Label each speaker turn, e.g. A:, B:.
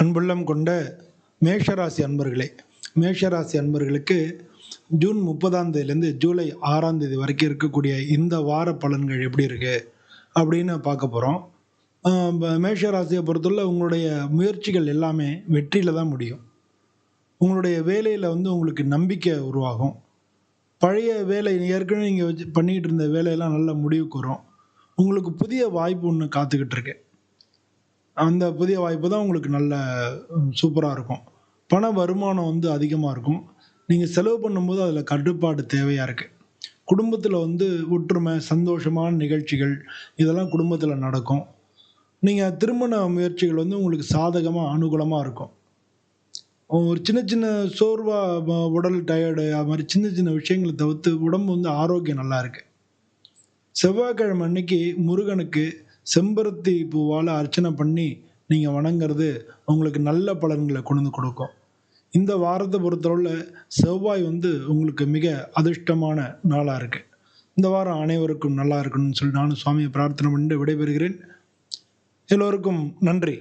A: அன்புள்ளம் கொண்ட மேஷராசி அன்பர்களே மேஷராசி அன்பர்களுக்கு ஜூன் முப்பதாம் தேதியிலேருந்து ஜூலை ஆறாம் தேதி வரைக்கும் இருக்கக்கூடிய இந்த வார பலன்கள் எப்படி இருக்கு அப்படின்னு பார்க்க போகிறோம் மேஷராசியை பொறுத்தவரை உங்களுடைய முயற்சிகள் எல்லாமே வெற்றியில் தான் முடியும். உங்களுடைய வேலையில் வந்து உங்களுக்கு நம்பிக்கை உருவாகும். பழைய வேலை ஏற்கனவே நீங்கள் வச்சு பண்ணிக்கிட்டு இருந்த வேலையெல்லாம் நல்ல முடிவுக்கு வரும். உங்களுக்கு புதிய வாய்ப்பு ஒன்று காத்துக்கிட்டு இருக்கு. அந்த புதிய வாய்ப்பு தான் உங்களுக்கு நல்ல சூப்பராக இருக்கும். பண வருமானம் வந்து அதிகமாக இருக்கும். நீங்கள் செலவு பண்ணும்போது அதில் கட்டுப்பாடு தேவையாக இருக்குது குடும்பத்தில் வந்து ஒற்றுமை சந்தோஷமான நிகழ்ச்சிகள் இதெல்லாம் குடும்பத்தில் நடக்கும். நீங்கள் திருமண முயற்சிகள் வந்து உங்களுக்கு சாதகமாக அனுகூலமாக இருக்கும். ஒரு சின்ன சின்ன சோர்வாக உடல் டயர்டு அது மாதிரி சின்ன சின்ன விஷயங்களை தவிர்த்து உடம்பு வந்து ஆரோக்கியம் நல்லா இருக்கு. செவ்வாய்க்கிழமை அன்னைக்கு முருகனுக்கு செம்பருத்தி பூவால் அர்ச்சனை பண்ணி நீங்கள் வணங்குறது உங்களுக்கு நல்ல பலன்களை கொண்டு வந்து கொடுக்கும். இந்த வாரத்தை பொறுத்தளவில் செவ்வாய் வந்து உங்களுக்கு மிக அதிர்ஷ்டமான நாளாக இருக்குது இந்த வாரம் அனைவருக்கும் நல்லா இருக்கணும்னு சொல்லி நானும் சுவாமியை பிரார்த்தனை பண்ணிட்டு விடைபெறுகிறேன். எல்லோருக்கும் நன்றி.